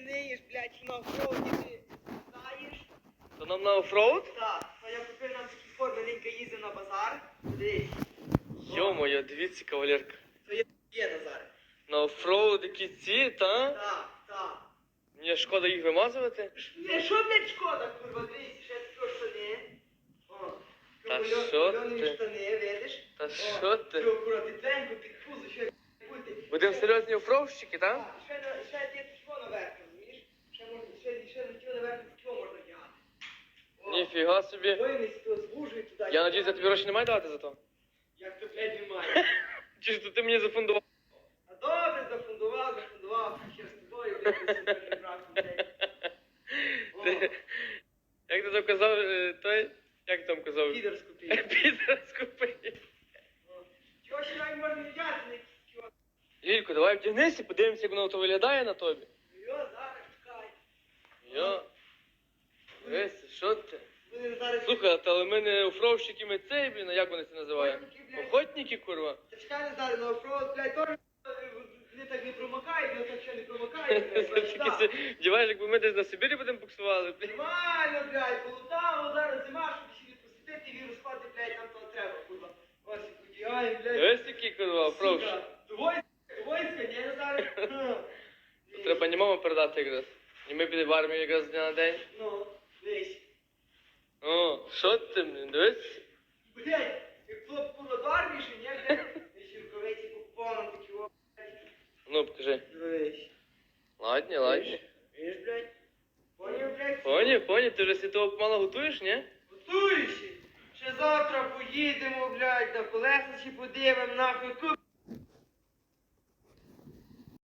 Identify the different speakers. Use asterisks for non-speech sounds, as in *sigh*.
Speaker 1: не ниєш, блядь, на офроуді ти знаєш?
Speaker 2: То нам на офроуд?
Speaker 1: Так, то я купив нам такі форми, Лінька їздив на базар. Дивись,
Speaker 2: Йо-моє, дивіться, кавалерка.
Speaker 1: то є, є Назар.
Speaker 2: На офроуд які ці, та?
Speaker 1: Так, так.
Speaker 2: Мені шкода їх вимазувати.
Speaker 1: Не, що, блядь, шкода, курва, дивись, ще такі штани. О,
Speaker 2: Та що ти?
Speaker 1: штани, видиш?
Speaker 2: Та що ти?
Speaker 1: Що, курва, тепленько, під пузо, що як бути.
Speaker 2: Будемо серйозні офроудщики, та?
Speaker 1: Ще, на- ще є тако наверх, розумієш? Ще можна, ще, ще на тіло наверх тако можна тягати. О,
Speaker 2: Ніфіга собі.
Speaker 1: То туди.
Speaker 2: Я надіюсь, я тобі гроші не маю давати за то.
Speaker 1: Як *laughs* то, блядь, немає.
Speaker 2: Чи ж то ти мені зафундував?
Speaker 1: А добре, зафундував, зафундував, ще з тобою, блядь, з супер братом, блядь.
Speaker 2: Ти- Як ти там казав, е, той? Як там казав?
Speaker 1: підер скупив.
Speaker 2: Підер скупив.
Speaker 1: Чого ще навіть можна взяти, не якісь чого?
Speaker 2: Лілько, давай вдягнися, подивимося, як воно то виглядає на тобі.
Speaker 1: Йо, зараз чекай.
Speaker 2: Йо. Дивись, що ти?
Speaker 1: Зараз...
Speaker 2: Слухай, та але ми не офроудщики, ми цей, блін, а як вони це називають?
Speaker 1: Охотники,
Speaker 2: курва.
Speaker 1: Та чекай, зараз, на оффроуд, блядь, теж не так не промокають, не так ще не промокають, блядь, *laughs*
Speaker 2: Діваєш, якби ми десь на Сибірі будемо буксували, блін.
Speaker 1: Нормально, блядь, полутало, зараз зима, щоб ще не посвятити вірус спати, блядь, нам то треба, курва. Ось подігаємо, блядь.
Speaker 2: Дивись, який, курва,
Speaker 1: до войска, ні, Назар? Ну, *laughs*
Speaker 2: Треба німому передати якраз. І ми підемо в армію якраз з дня на день.
Speaker 1: Ну, дивись.
Speaker 2: О, що ти, блін, дивись?
Speaker 1: Блядь, як хлоп курва до армії, що ні, блядь, і рукавиці покупав такі, о.
Speaker 2: Ну, покажи.
Speaker 1: Дивись.
Speaker 2: Ладні, ладні.
Speaker 1: Видиш, блядь? Поняв, блядь?
Speaker 2: Поні, поні, ти вже світово помало готуєш, ні?
Speaker 1: Готуєшся? Ще завтра поїдемо, блядь, на колеса ще подивимо, нахуй,